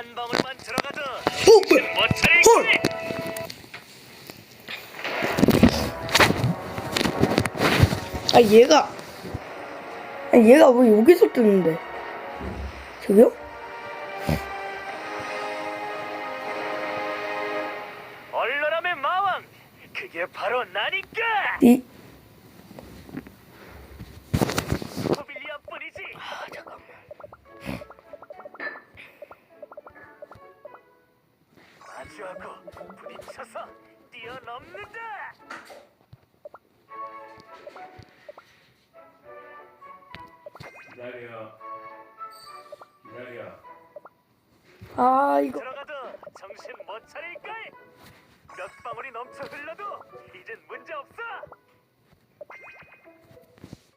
한 방울만 들어가도 어, 차릴 헐! 아 얘가 아 얘가 왜 여기서 뜨는데 저기요? 얼러람의 마왕 그게 바로 나니까 이 마주하고 부딪혀서 뛰어넘는다 기다려. 기다려. 아 이거 들어가도 정신 못 차릴걸 몇 방울이 넘쳐 흘러도 없어